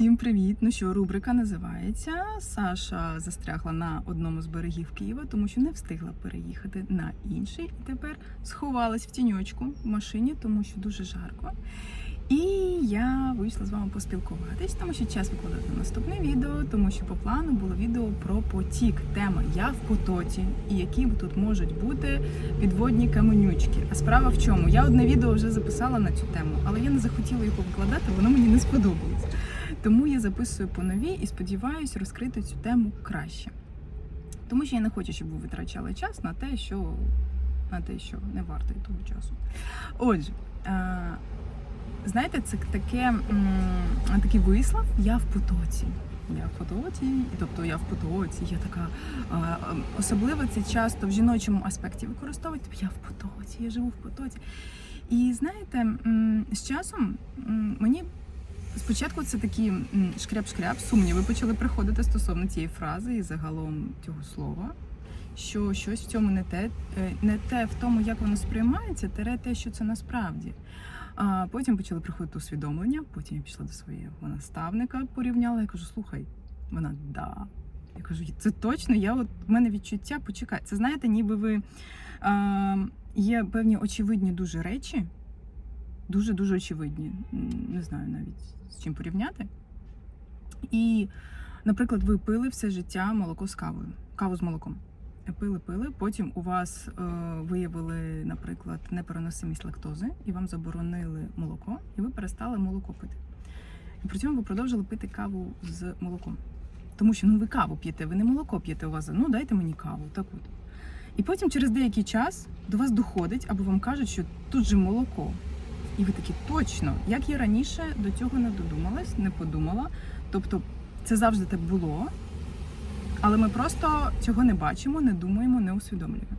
Всім привіт! Ну що, рубрика називається Саша застрягла на одному з берегів Києва, тому що не встигла переїхати на інший. І тепер сховалась в тіньочку в машині, тому що дуже жарко. І я вийшла з вами поспілкуватись, тому що час викладати наступне відео, тому що по плану було відео про потік. Тема Я в потоці і які тут можуть бути підводні каменючки. А справа в чому? Я одне відео вже записала на цю тему, але я не захотіла його викладати, воно мені не сподобалось. Тому я записую по новій і сподіваюся розкрити цю тему краще. Тому що я не хочу, щоб ви витрачали час на те, що на те, що не варто того часу. Отже, е, знаєте, це таке, такий вислов Я в потоці. Я в потоці, тобто я в потоці. Я така особливо це часто в жіночому аспекті використовують. Я в потоці, я живу в потоці. І знаєте, з часом мені Спочатку це такі м, шкряп-шкряп, сумніви почали приходити стосовно цієї фрази і загалом цього слова. Що щось в цьому не те, е, не те в тому, як воно сприймається, тере те, що це насправді. А потім почали приходити усвідомлення, потім я пішла до свого наставника, порівняла. Я кажу, слухай, вона да. Я кажу, це точно, я от в мене відчуття, почекай. Це знаєте, ніби ви а, є певні очевидні дуже речі, дуже-дуже очевидні. Не знаю навіть з чим порівняти. І, наприклад, ви пили все життя молоко з кавою, каву з молоком. Пили, пили. Потім у вас е, виявили, наприклад, непереносимість лактози, і вам заборонили молоко, і ви перестали молоко пити. І при цьому ви продовжили пити каву з молоком. Тому що ну ви каву п'єте, ви не молоко п'єте у вас. Ну дайте мені каву. Так от. І потім через деякий час до вас доходить, або вам кажуть, що тут же молоко. І ви такі точно, як я раніше до цього не додумалась, не подумала. Тобто це завжди так було, але ми просто цього не бачимо, не думаємо, не усвідомлюємо.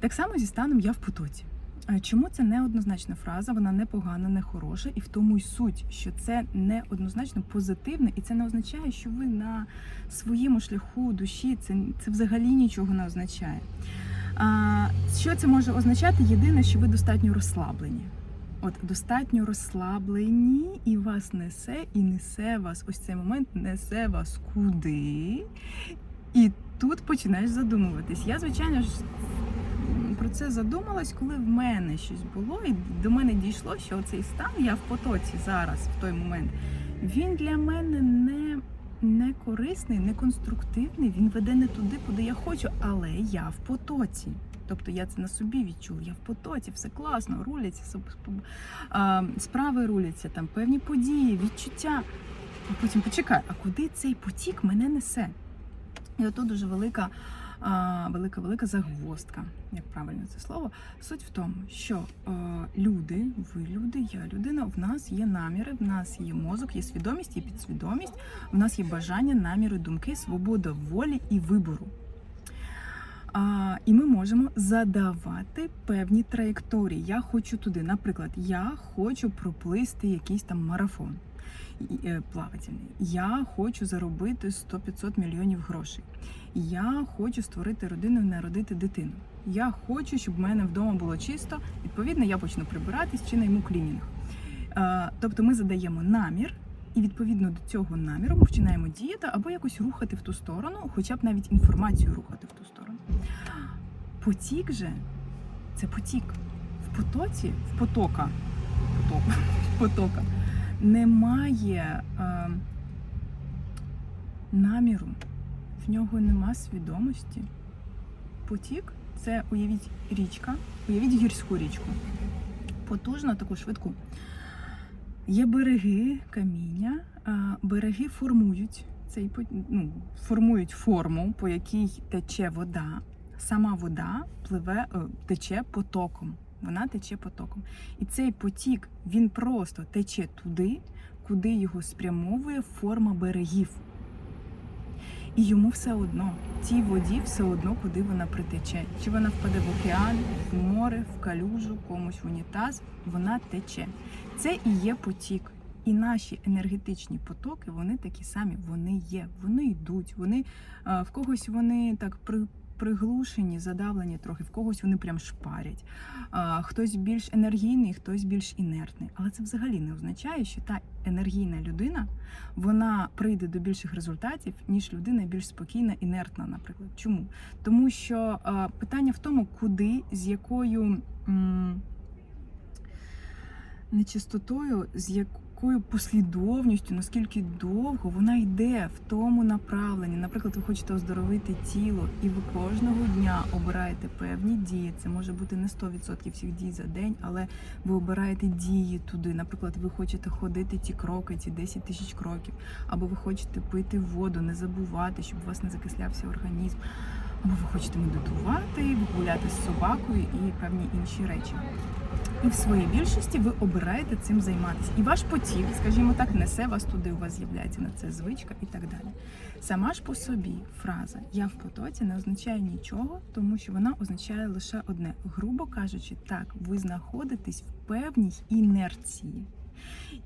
Так само зі станом я в потоці. Чому це неоднозначна фраза? Вона не погана, не хороша, і в тому й суть, що це неоднозначно позитивне, і це не означає, що ви на своєму шляху душі це, це взагалі нічого не означає. А, що це може означати? Єдине, що ви достатньо розслаблені. От достатньо розслаблені, і вас несе, і несе вас. Ось цей момент несе вас куди. І тут починаєш задумуватись. Я, звичайно ж, про це задумалась, коли в мене щось було, і до мене дійшло, що цей стан, я в потоці зараз, в той момент, він для мене не, не корисний, не конструктивний, він веде не туди, куди я хочу, але я в потоці. Тобто я це на собі відчула, я в потоці, все класно, руляться, справи руляться, там певні події, відчуття. А потім почекай, а куди цей потік мене несе? І ото дуже велика, велика, велика загвоздка, як правильно це слово. Суть в тому, що люди, ви люди, я людина, в нас є наміри, в нас є мозок, є свідомість, є підсвідомість, в нас є бажання, наміри, думки, свобода волі і вибору. А, І ми можемо задавати певні траєкторії. Я хочу туди. Наприклад, я хочу проплисти якийсь там марафон е, плавательний. Я хочу заробити 100-500 мільйонів грошей. Я хочу створити родину і народити дитину. Я хочу, щоб в мене вдома було чисто. Відповідно, я почну прибиратись чи найму клінінг. Тобто ми задаємо намір. І відповідно до цього наміру ми починаємо діяти або якось рухати в ту сторону, хоча б навіть інформацію рухати в ту сторону. Потік же це потік. В потоці, в потока, поток, потока немає е, наміру, в нього нема свідомості. Потік це уявіть річка, уявіть гірську річку. Потужно, таку швидку. Є береги каміння, а береги формують цей ну, формують форму, по якій тече вода. Сама вода пливе, е, тече потоком. Вона тече потоком. І цей потік він просто тече туди, куди його спрямовує форма берегів. І йому все одно, цій воді все одно, куди вона притече. Чи вона впаде в океан, в море, в калюжу, комусь в унітаз, вона тече. Це і є потік. І наші енергетичні потоки, вони такі самі, вони є, вони йдуть, вони е, в когось вони так при, приглушені, задавлені трохи, в когось вони прям шпарять. Хтось більш енергійний, хтось більш інертний. Але це взагалі не означає, що та енергійна людина вона прийде до більших результатів, ніж людина більш спокійна, інертна, наприклад. Чому? Тому що питання в тому, куди, з якою. нечистотою, з якою послідовністю, наскільки довго вона йде в тому направленні. Наприклад, ви хочете оздоровити тіло, і ви кожного дня обираєте певні дії. Це може бути не 100% всіх дій за день, але ви обираєте дії туди. Наприклад, ви хочете ходити ті кроки, ці 10 тисяч кроків, або ви хочете пити воду, не забувати, щоб у вас не закислявся організм. Або ви хочете медитувати, гуляти з собакою і певні інші речі. І в своїй більшості ви обираєте цим займатися. І ваш потік, скажімо так, несе вас туди, у вас з'являється на це звичка і так далі. Сама ж по собі фраза Я в потоці не означає нічого, тому що вона означає лише одне. Грубо кажучи, так, ви знаходитесь в певній інерції.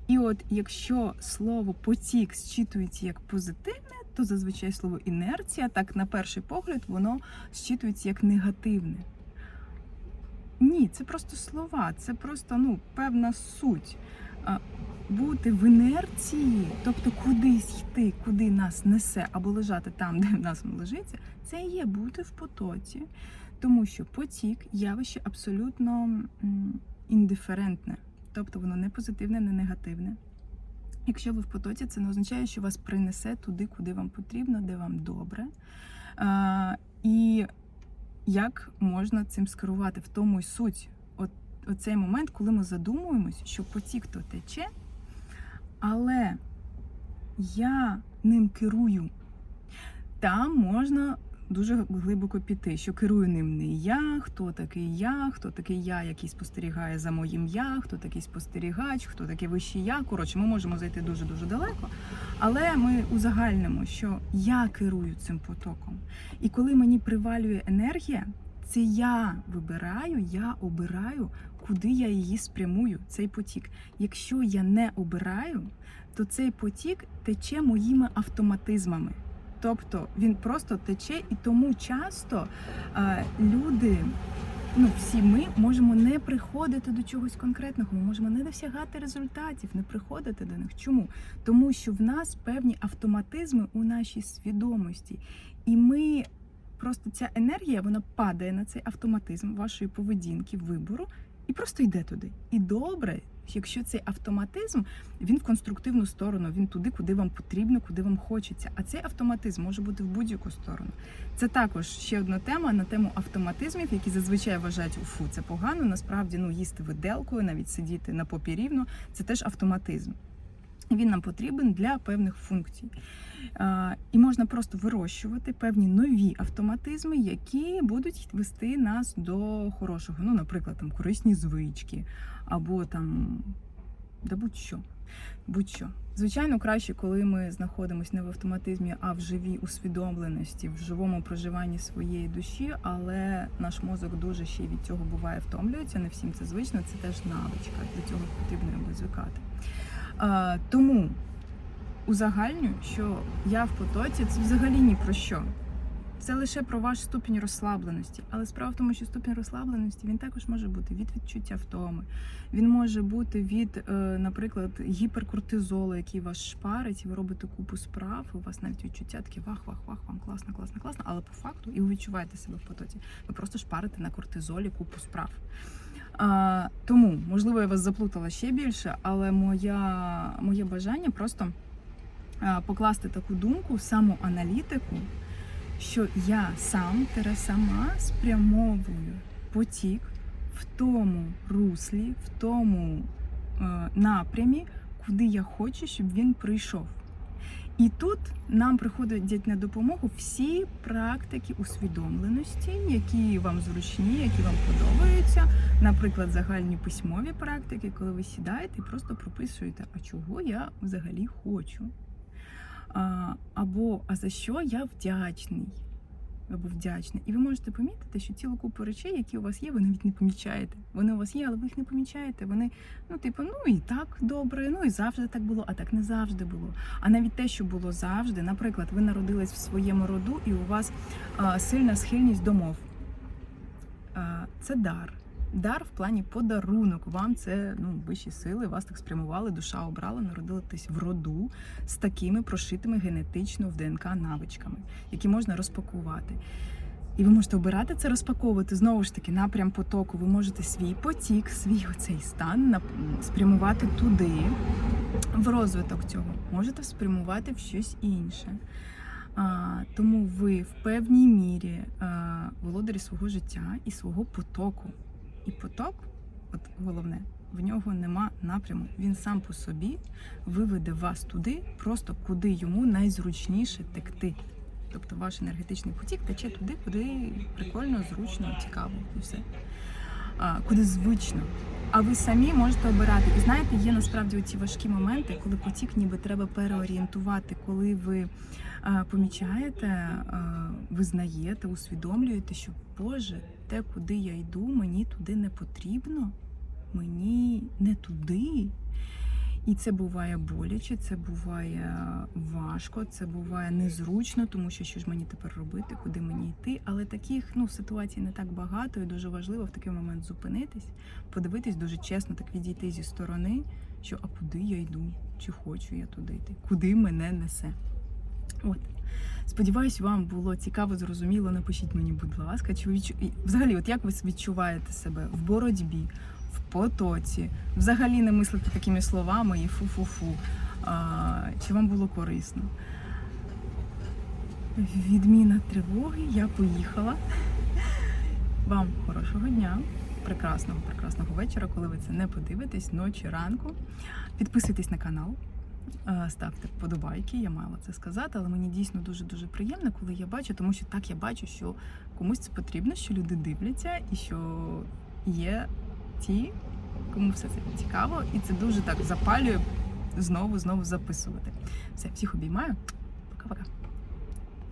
І от якщо слово потік зчитується як позитивне, то зазвичай слово інерція, так на перший погляд, воно зчитується як негативне. Ні, це просто слова, це просто ну, певна суть. Бути в інерції, тобто кудись йти, куди нас несе, або лежати там, де в нас лежиться, це і є бути в потоці. Тому що потік явище абсолютно індиферентне, тобто воно не позитивне, не негативне. Якщо ви в потоці, це не означає, що вас принесе туди, куди вам потрібно, де вам добре. А, і як можна цим скерувати в тому й суть. Оцей момент, коли ми задумуємось, що потік то тече, але я ним керую. Там можна дуже глибоко піти, що керую ним не я, хто такий я, хто такий я, який спостерігає за моїм я, хто такий спостерігач, хто такий вищий я. Коротше, ми можемо зайти дуже дуже далеко. Але ми узагальнимо, що я керую цим потоком. І коли мені привалює енергія, це я вибираю, я обираю, куди я її спрямую, цей потік. Якщо я не обираю, то цей потік тече моїми автоматизмами. Тобто він просто тече, і тому часто е, люди, ну всі ми можемо не приходити до чогось конкретного, ми можемо не досягати результатів, не приходити до них. Чому? Тому що в нас певні автоматизми у нашій свідомості, і ми просто ця енергія вона падає на цей автоматизм вашої поведінки, вибору і просто йде туди. І добре, якщо цей автоматизм він в конструктивну сторону, він туди, куди вам потрібно, куди вам хочеться. А цей автоматизм може бути в будь-яку сторону. Це також ще одна тема на тему автоматизмів, які зазвичай вважають фу, це погано. Насправді ну їсти виделкою, навіть сидіти на попі рівно, це теж автоматизм. Він нам потрібен для певних функцій. І можна просто вирощувати певні нові автоматизми, які будуть вести нас до хорошого. Ну, наприклад, там корисні звички, або там да будь-що. Будь-що. Звичайно, краще, коли ми знаходимося не в автоматизмі, а в живій усвідомленості, в живому проживанні своєї душі, але наш мозок дуже ще й від цього буває втомлюється. Не всім це звично, це теж навичка. До цього потрібно якби звикати. Тому узагальню, що я в потоці це взагалі ні про що. Це лише про ваш ступінь розслабленості. Але справа в тому, що ступінь розслабленості він також може бути від відчуття втоми. Він може бути від, е, наприклад, гіперкортизолу, який вас шпарить, і ви робите купу справ. У вас навіть відчуття такі вах, вах, вах, вам класно, класно, класно. Але по факту і ви відчуваєте себе в потоці. Ви просто шпарите на кортизолі купу справ. А, Тому, можливо, я вас заплутала ще більше, але моя, моє бажання просто покласти таку думку, самоаналітику, що я сам сама спрямовую потік в тому руслі, в тому е, напрямі, куди я хочу, щоб він прийшов. І тут нам приходять на допомогу всі практики усвідомленості, які вам зручні, які вам подобаються. Наприклад, загальні письмові практики, коли ви сідаєте і просто прописуєте, а чого я взагалі хочу. Або а за що я вдячний. Або вдячний. І ви можете помітити, що цілу купу речей, які у вас є, ви навіть не помічаєте. Вони у вас є, але ви їх не помічаєте. Вони, ну, типу, ну і так добре, ну і завжди так було, а так не завжди було. А навіть те, що було завжди, наприклад, ви народились в своєму роду, і у вас а, сильна схильність до мов. А, це дар. Дар в плані подарунок. Вам це ну, вищі сили, вас так спрямували, душа обрала, народились в роду з такими прошитими генетично в ДНК навичками, які можна розпакувати. І ви можете обирати це розпаковувати знову ж таки напрям потоку. Ви можете свій потік, свій оцей стан спрямувати туди, в розвиток цього. Можете спрямувати в щось інше. А, тому ви в певній мірі а, володарі свого життя і свого потоку. І поток, от головне, в нього нема напряму. Він сам по собі виведе вас туди, просто куди йому найзручніше текти. Тобто ваш енергетичний потік тече туди, куди прикольно, зручно, цікаво і все. А, куди звично. А ви самі можете обирати. І знаєте, є насправді оці важкі моменти, коли потік ніби треба переорієнтувати, коли ви а, помічаєте, а, визнаєте, усвідомлюєте, що Боже, те, куди я йду, мені туди не потрібно, мені не туди. І це буває боляче, це буває важко, це буває незручно, тому що що ж мені тепер робити, куди мені йти. Але таких ну ситуацій не так багато, і дуже важливо в такий момент зупинитись, подивитись дуже чесно, так відійти зі сторони, що а куди я йду, чи хочу я туди йти, куди мене несе. От. Сподіваюсь, вам було цікаво, зрозуміло. Напишіть мені, будь ласка, чи ви відчу... взагалі, от як ви відчуваєте себе в боротьбі, в потоці, взагалі не мислити такими словами і фу-фу-фу. А, чи вам було корисно? Відміна тривоги, я поїхала. Вам хорошого дня, прекрасного, прекрасного вечора, коли ви це не подивитесь, ночі, ранку. Підписуйтесь на канал. Ставте вподобайки, я мала це сказати, але мені дійсно дуже дуже приємно, коли я бачу, тому що так я бачу, що комусь це потрібно, що люди дивляться, і що є ті, кому все це цікаво, і це дуже так запалює знову знову записувати. Все, всіх обіймаю. Пока-пока.